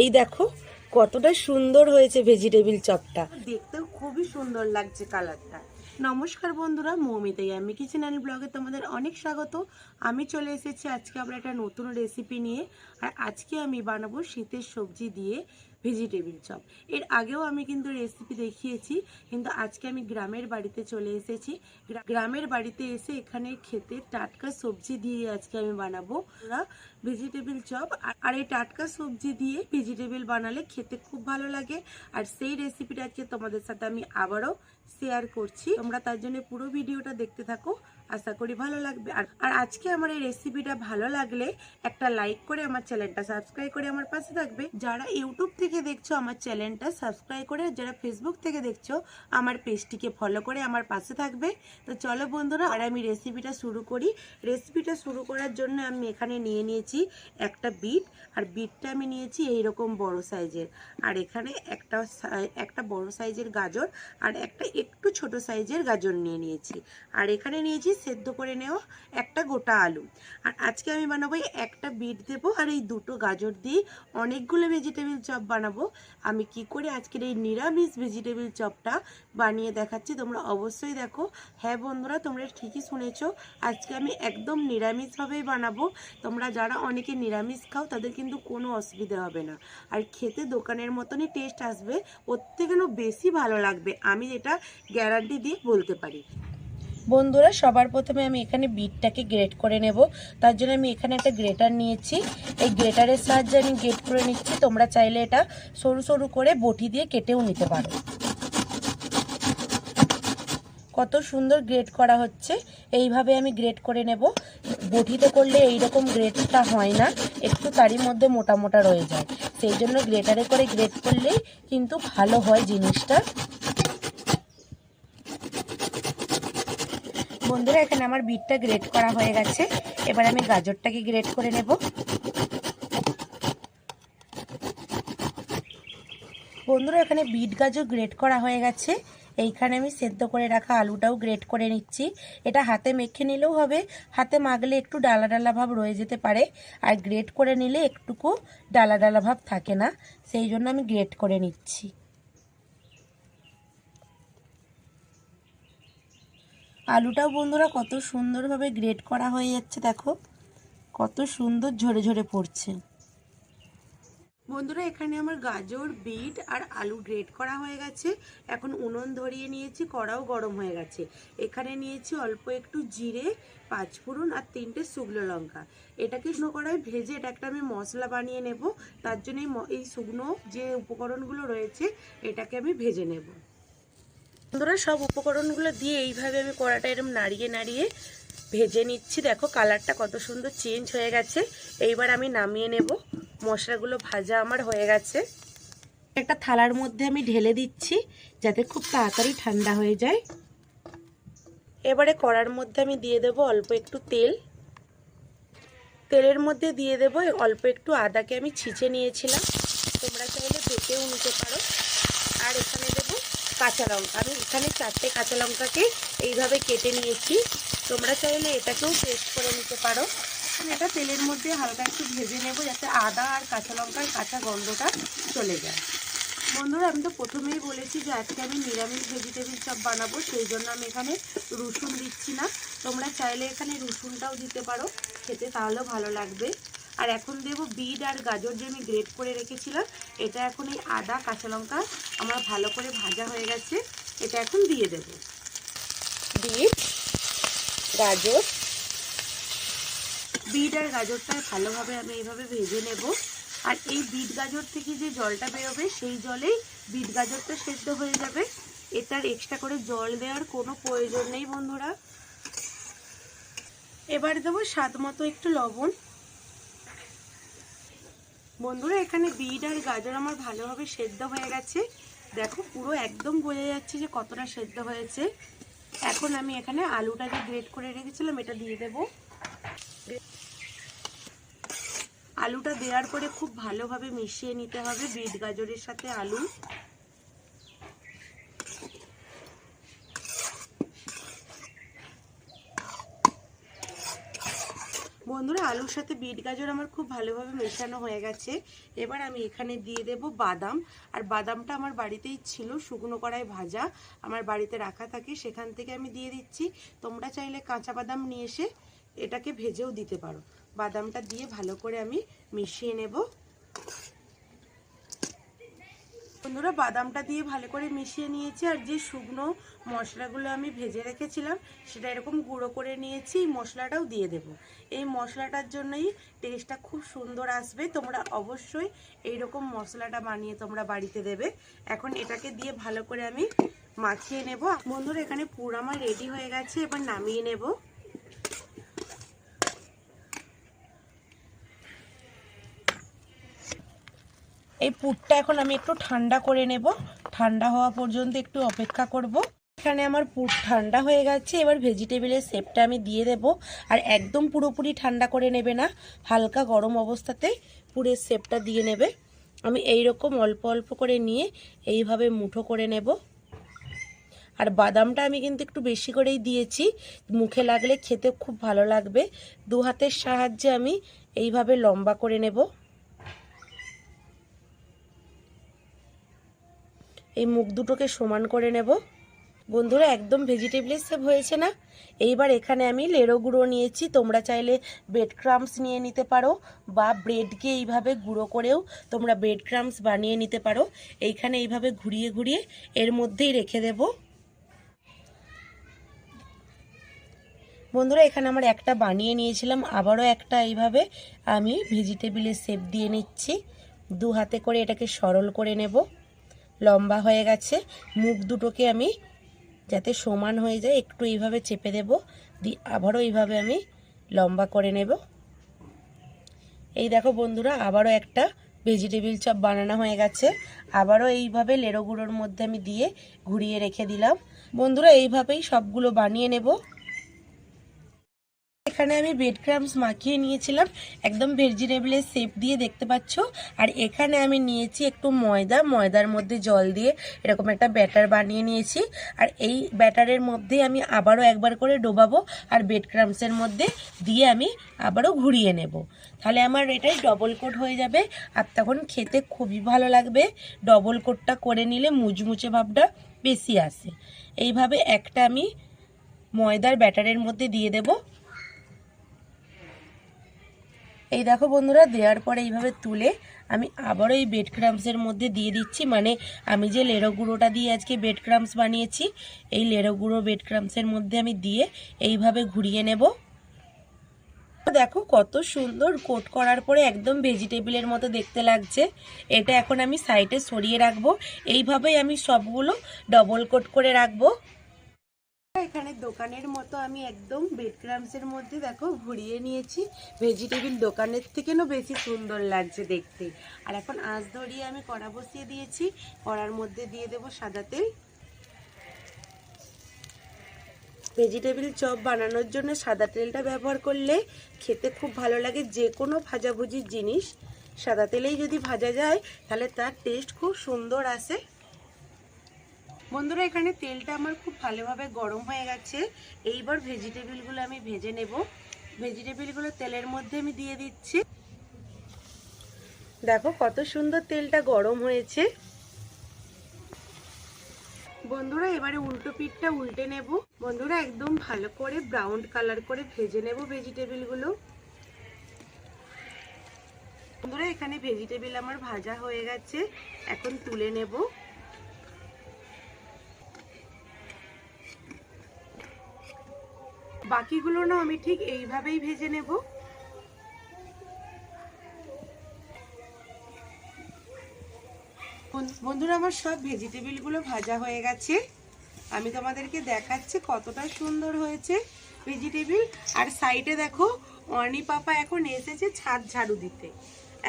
এই দেখো, কতটা সুন্দর হয়েছে ভেজিটেবিল চপটা। দেখতেও খুবই সুন্দর লাগছে কালারটা। নমস্কার বন্ধুরা, মৌমিতাই আমি কিচেন অ্যান্ড ব্লগে তোমাদের অনেক স্বাগত। আমি চলে এসেছি, আজকে আমরা একটা নতুন রেসিপি নিয়ে। আর আজকে আমি বানাবো শীতের সবজি দিয়ে ভেজিটেবিল চপ। এর আগেও আমি কিন্তু রেসিপি দেখিয়েছি, কিন্তু আজকে আমি গ্রামের বাড়িতে চলে এসেছি। গ্রামের বাড়িতে এসে এখানে খেতে টাটকা সবজি দিয়ে আজকে আমি বানাবো। ভেজিটেবিল চপ, আর- এই টাটকা সবজি দিয়ে ভেজিটেবিল বানালে খেতে খুব ভালো লাগে। আর সেই রেসিপিটা আজকে তোমাদের সাথে আমি আবারও শেয়ার করছি। তোমরা তার জন্য পুরো ভিডিওটা দেখতে থাকো। আশা করি ভালো লাগবে। আর আর আজকে আমার এই রেসিপিটা ভালো লাগলে একটা লাইক করে আমার চ্যানেলটা সাবস্ক্রাইব করে আমার পাশে থাকবে। যারা ইউটিউব থেকে দেখছ, আমার চ্যানেলটা সাবস্ক্রাইব করে যারা ফেসবুক থেকে দেখছ, আমার পেজটিকে ফলো করে আমার পাশে থাকবে। তো চলো বন্ধুরা, আর আমি রেসিপিটা শুরু করি। রেসিপিটা শুরু করার জন্য আমি এখানে নিয়ে নিয়েছি একটা বিট আর বিটটা আমি নিয়েছি এই রকম বড় সাইজের আর এখানে একটা একটা বড় সাইজের গাজর, আর একটা একটু ছোট সাইজের গাজর নিয়ে নিয়েছি। আর এখানে নিয়েছি সেদ্ধ করে নেওয়া একটা গোটা আলু। আর আজকে আমি বানাবো একটা বিট দেবো আর এই দুটো গাজর দিয়ে অনেকগুলো ভেজিটেবিল চপ বানাবো। আমি কি করে আজকের এই নিরামিষ ভেজিটেবিল চপটা বানিয়ে দেখাচ্ছি তোমরা অবশ্যই দেখো। হ্যাঁ বন্ধুরা, তোমরা ঠিকই শুনেছ, আজকে আমি একদম নিরামিষভাবেই বানাবো। তোমরা যারা অনেকে নিরামিষ খাও, তাদের কিন্তু কোনো অসুবিধা হবে না। আর খেতে দোকানের মতনই টেস্ট আসবে, ওর থেকেও বেশি ভালো লাগবে। আমি এটা গ্যারান্টি দিয়ে বলতে পারি। বন্ধুরা, সবার প্রথমে আমি এখানে বিটটাকে গ্রেট করে নেব। তার জন্য আমি এখানে একটা গ্রেটার নিয়েছি। এই গ্রেটারের সাহায্যে আমি গ্রেট করে নিচ্ছি। তোমরা চাইলে এটা সরু সরু করে বটি দিয়ে কেটেও নিতে পারো। কত সুন্দর গ্রেট করা হচ্ছে। এইভাবে আমি গ্রেট করে নেব। বটিতে করলে এইরকম গ্রেটটা হয় না। একটু তারই মধ্যে মোটা মোটা রয়ে যায়। সেই জন্য গ্রেটারে করে গ্রেট করলেই কিন্তু ভালো হয় জিনিসটা। বন্ধুরা, এখানে আমার বিটটা গ্রেট করা হয়ে গেছে। এবার আমি গাজরটাকে গ্রেট করে নেব। বন্ধুরা, এখানে বিট গাজর গ্রেট করা হয়ে গেছে। এইখানে আমি সেদ্ধ করে রাখা আলুটাও গ্রেট করে নিচ্ছি। এটা হাতে মেখে নিলেও হবে। হাতে মাগলে একটু ডালা ডালা ভাব রয়ে যেতে পারে। আর গ্রেট করে নিলে একটুকু ডালা ডালা ভাব থাকে না। সেই জন্য আমি গ্রেট করে নিচ্ছি। আলুটাও বন্ধুরা কত সুন্দরভাবে গ্রেট করা হয়ে যাচ্ছে, দেখো। কত সুন্দর ঝরে ঝরে পড়ছে। বন্ধুরা, এখানে আমার গাজর, বিট আর আলু গ্রেট করা হয়ে গেছে। এখন উনুন ধরিয়ে নিয়েছি, কড়াও গরম হয়ে গেছে। এখানে নিয়েছি অল্প একটু জিরে পাঁচফোড়ন আর তিনটে শুকনো লঙ্কা। এটাকে শুকনো কড়াই ভেজে এটা একটা আমি মশলা বানিয়ে নেব। তার জন্য এই শুকনো যে উপকরণগুলো রয়েছে, এটাকে আমি ভেজে নেব। বন্ধুরা, সব উপকরণগুলো দিয়ে এইভাবে আমি কড়াটা এরকম নাড়িয়ে নাড়িয়ে ভেজে নিচ্ছি। দেখো, কালারটা কত সুন্দর চেঞ্জ হয়ে গেছে। এইবার আমি নামিয়ে নেব। মশলাগুলো ভাজা আমার হয়ে গেছে। একটা থালার মধ্যে আমি ঢেলে দিচ্ছি, যাতে খুব তাড়াতাড়ি ঠান্ডা হয়ে যায়। এবারে কড়ার মধ্যে আমি দিয়ে দেব অল্প একটু তেল। তেলের মধ্যে দিয়ে দেব অল্প একটু আদাকে। আমি ছিঁচে নিয়েছিলাম। তোমরা চাইলে বেটেও নিতে পারো। কাঁচা লঙ্কা। আমি এখানে চারটে কাঁচা লঙ্কাকে এইভাবে কেটে নিয়েছি। তোমরা চাইলে এটাকেও পেস্ট করে নিতে পারো। এটা তেলের মধ্যে হালকা একটু ভেজে নেব যাতে আদা আর কাঁচা লঙ্কার কাঁচা গন্ধটা চলে যায়। বন্ধুরা, আমি তো প্রথমেই বলেছি যে আজকে আমি নিরামিষ ভেজিটেবিল চপ বানাবো, সেই জন্য আমি এখানে রসুন দিচ্ছি না। তোমরা চাইলে এখানে রসুনটাও দিতে পারো, খেতে তাহলেও ভালো লাগবে। আর এখন দেবো বিট আর গাজর যে আমি গ্রেট করে রেখেছিলাম এটা এখন এই আদা কাঁচা লঙ্কা আমার ভালো করে ভাজা হয়ে গেছে এটা এখন দিয়ে দেব। বিট গাজর। বিট আর গাজরটা ভালোভাবে আমি এইভাবে ভেজে নেব। আর এই বিট গাজর থেকে যে জলটা বেরোবে সেই জলেই বিট গাজরটা সেদ্ধ হয়ে যাবে। এটার এক্সট্রা করে জল দেওয়ার কোনো প্রয়োজন নেই বন্ধুরা। এবার দেবো স্বাদ মতো একটু লবণ। বন্ধুরা, এখানে বিট আর গাজর আমার ভালোভাবে সেদ্ধ হয়ে গেছে। দেখো, পুরো একদম বোঝা যাচ্ছে যে কতটা সেদ্ধ হয়েছে। এখন আমি এখানে আলুটা যে গ্রেট করে রেখেছিলাম, এটা দিয়ে দেব। আলুটা দেওয়ার পরে খুব ভালোভাবে মিশিয়ে নিতে হবে বিট গাজরের সাথে আলু। বন্ধুরা, আলুর সাথে বিট গাজর আমার খুব ভালোভাবে মেশানো হয়ে গেছে। এবার আমি এখানে দিয়ে দেব বাদাম। আর বাদামটা আমার বাড়িতেই ছিল, শুকনো কড়াই ভাজা। আমার বাড়িতে রাখা থাকে, সেখান থেকে আমি দিয়ে দিচ্ছি। তোমরা চাইলে কাঁচা বাদাম নিয়ে এসে এটাকে ভেজেও দিতে পারো। বাদামটা দিয়ে ভালো করে আমি মিশিয়ে নেব। বন্ধুরা, বাদামটা দিয়ে ভালো করে মিশিয়ে নিয়েছি আর যে শুকনো মশলাগুলো আমি ভেজে রেখেছিলাম, সেটা এরকম গুঁড়ো করে নিয়েছি, মশলাটাও দিয়ে দেব। এই মশলাটার জন্যই টেস্টটা খুব সুন্দর আসবে। তোমরা অবশ্যই এই রকম মশলাটা বানিয়ে তোমরা বাড়িতে দেবে। এখন এটাকে দিয়ে ভালো করে আমি মাখিয়ে নেব। বন্ধুরা, এখানে পুর আমার রেডি হয়ে গেছে, এবার নামিয়ে নেব। এই পুরটা এখন আমি একটু ঠান্ডা করে নেব। ঠান্ডা হওয়া পর্যন্ত একটু অপেক্ষা করব। এখানে আমার পুর ঠান্ডা হয়ে গেছে। এবার ভেজিটেবিলের শেপটা আমি দিয়ে দেব। আর একদম পুরোপুরি ঠান্ডা করে নেবে না। হালকা গরম অবস্থাতে পুরের শেপটা দিয়ে নেবে। আমি এই রকম অল্প অল্প করে নিয়ে এইভাবে মুঠো করে নেব। আর বাদামটা আমি কিন্তু একটু বেশি করেই দিয়েছি। মুখে লাগলে খেতে খুব ভালো লাগবে। দু হাতের সাহায্যে আমি এইভাবে লম্বা করে নেব। এই মুখ দুটোকে সমান করে নেব। বন্ধুরা, একদম ভেজিটেবলের সেভ হয়েছে না? এইবার এখানে আমি লেড়ো গুঁড়ো নিয়েছি। তোমরা চাইলে ব্রেড ক্রামস নিয়ে নিতে পারো বা ব্রেডকে এইভাবে গুঁড়ো করেও তোমরা ব্রেড ক্রামস বানিয়ে নিতে পারো। এইখানে এইভাবে ঘুরিয়ে ঘুরিয়ে এর মধ্যেই রেখে দেব। বন্ধুরা, এখানে আমার একটা বানিয়ে নিয়েছিলাম, আবারও একটা এইভাবে আমি ভেজিটেবিলের সেপ দিয়ে নিচ্ছি। দু হাতে করে এটাকে সরল করে নেব। লম্বা হয়ে গেছে। মুখ দুটোকে আমি যাতে সমান হয়ে যায়, একটু এইভাবে চেপে দেব। দিয়ে আবারও এইভাবে আমি লম্বা করে নেব। এই দেখো বন্ধুরা, আবারও একটা ভেজিটেবিল চপ বানানো হয়ে গেছে। আবারও এইভাবে লেড়ো গুঁড়োর মধ্যে আমি দিয়ে ঘুরিয়ে রেখে দিলাম। বন্ধুরা, এইভাবেই সবগুলো বানিয়ে নেব। এখানে আমি ব্রেড ক্রামস মাখিয়ে নিয়েছিলাম। একদম ভেজিটেবলের শেপ দিয়ে দেখতে পাচ্ছ। আর এখানে আমি নিয়েছি একটু ময়দা। ময়দার মধ্যে জল দিয়ে এরকম একটা ব্যাটার বানিয়ে নিয়েছি। আর এই ব্যাটারের মধ্যে আমি আবারও একবার করে ডোবাবো আর ব্রেড ক্রামসের মধ্যে দিয়ে আমি আবারও ঘুরিয়ে নেব। তাহলে আমার এটাই ডবল কোট হয়ে যাবে। আর তখন খেতে খুবই ভালো লাগবে। ডবল কোটটা করে নিলে মুচমুচে ভাবটা বেশি আসে। এইভাবে একটা আমি ময়দার ব্যাটারের মধ্যে দিয়ে দেবো। এই দেখো বন্ধুরা, দেওয়ার পরে এইভাবে তুলে আমি আবারও এই বেড ক্রামসের মধ্যে দিয়ে দিচ্ছি। মানে আমি যে লেরো গুঁড়োটা দিয়ে আজকে বেড ক্রামস বানিয়েছি, এই লেরো গুঁড়ো বেড ক্রামসের মধ্যে আমি দিয়ে এইভাবে ঘুরিয়ে নেব। দেখো কত সুন্দর কোট করার পরে একদম ভেজিটেবিলের মতো দেখতে লাগছে। এটা এখন আমি সাইডে সরিয়ে রাখব। এইভাবেই আমি সবগুলো ডবল কোট করে রাখব। এখানে দোকানের মতো আমি একদম বেড ক্রামসের মধ্যে দেখো ঘুরিয়ে নিয়েছি। ভেজিটেবিল দোকানের থেকেও বেশি সুন্দর লাগছে দেখতে। আর এখন আঁচ ধরিয়ে আমি কড়া বসিয়ে দিয়েছি। কড়ার মধ্যে দিয়ে দেব সাদা তেল। ভেজিটেবিল চপ বানানোর জন্য সাদা তেলটা ব্যবহার করলে খেতে খুব ভালো লাগে যে কোনো ভাজাভুজির জিনিস। সাদা তেলেই যদি ভাজা যায়, তাহলে তার টেস্ট খুব সুন্দর আসে। বন্ধুরা, এখানে তেলটা আমার খুব ভালোভাবে গরম হয়ে গেছে। এইবার ভেজিটেবিলগুলো আমি ভেজে নেব। ভেজিটেবিলগুলো তেলের মধ্যে আমি দিয়ে দিচ্ছি। দেখো কত সুন্দর তেলটা গরম হয়েছে। বন্ধুরা, এবারে উল্টো পিঠটা উল্টে নেব। বন্ধুরা, একদম ভালো করে ব্রাউন কালার করে ভেজে নেব ভেজিটেবিলগুলো। বন্ধুরা, এখানে ভেজিটেবিল আমার ভাজা হয়ে গেছে। এখন তুলে নেব। বাকিগুলো না আমি ঠিক এইভাবেই ভেজে নেব। বন্ধুরা, আমার সব ভেজিটেবিলগুলো ভাজা হয়ে গেছে। আমি তোমাদেরকে দেখাচ্ছি কতটা সুন্দর হয়েছে ভেজিটেবিল। আর সাইডে দেখো অনি পাপা এখন এসেছে ছাদ ঝাড়ু দিতে।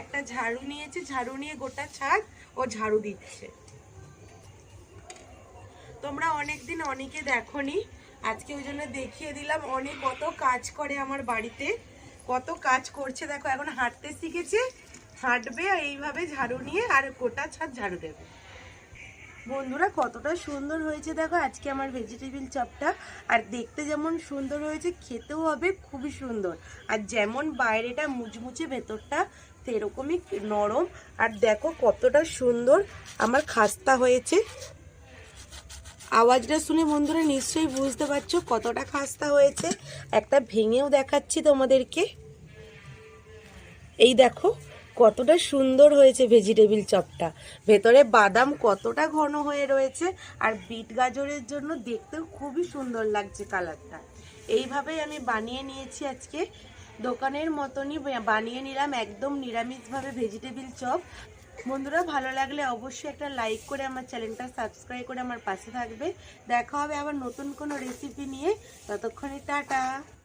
একটা ঝাড়ু নিয়েছে, ঝাড়ু নিয়ে গোটা ছাদ ও ঝাড়ু দিচ্ছে। তোমরা অনেকদিন অনেকে দেখনি আজকে ওই জন্য দেখিয়ে দিলাম। অনেক কত কাজ করে আমার বাড়িতে। কত কাজ করছে, দেখো, এখন হাঁটতে শিখেছে। হাঁটবে আর এইভাবে ঝাড়ু নিয়ে আর গোটা ছাদ ঝাড়ু দেবে। বন্ধুরা, কতটা সুন্দর হয়েছে, দেখো, আজকে আমার ভেজিটেবিল চপটা। আর দেখতে যেমন সুন্দর হয়েছে, খেতেও হবে খুবই সুন্দর। আর যেমন বাইরেটা মুচমুচে, ভেতরটা সেরকমই নরম। আর দেখো, কতটা সুন্দর আমার খাস্তা হয়েছে। আওয়াজটা শুনে বন্ধুরা নিশ্চয়ই বুঝতে পারছ কতটা খাস্তা হয়েছে। একটা ভেঙেও দেখাচ্ছি তোমাদেরকে। এই দেখো, কতটা সুন্দর হয়েছে ভেজিটেবিল চপটা। ভেতরে বাদাম কতটা ঘন হয়ে রয়েছে আর বিট গাজরের জন্য দেখতেও খুবই সুন্দর লাগছে কালারটা। এইভাবেই আমি বানিয়ে নিয়েছি আজকে। দোকানের মতনই বানিয়ে নিলাম, একদম নিরামিষভাবে ভেজিটেবিল চপ। বন্ধুরা, ভালো লাগলে অবশ্যই একটা লাইক করে আমার চ্যানেলটা সাবস্ক্রাইব করে আমার পাশে থাকবে। দেখা হবে আবার নতুন কোনো রেসিপি নিয়ে। ততক্ষণে টাটা।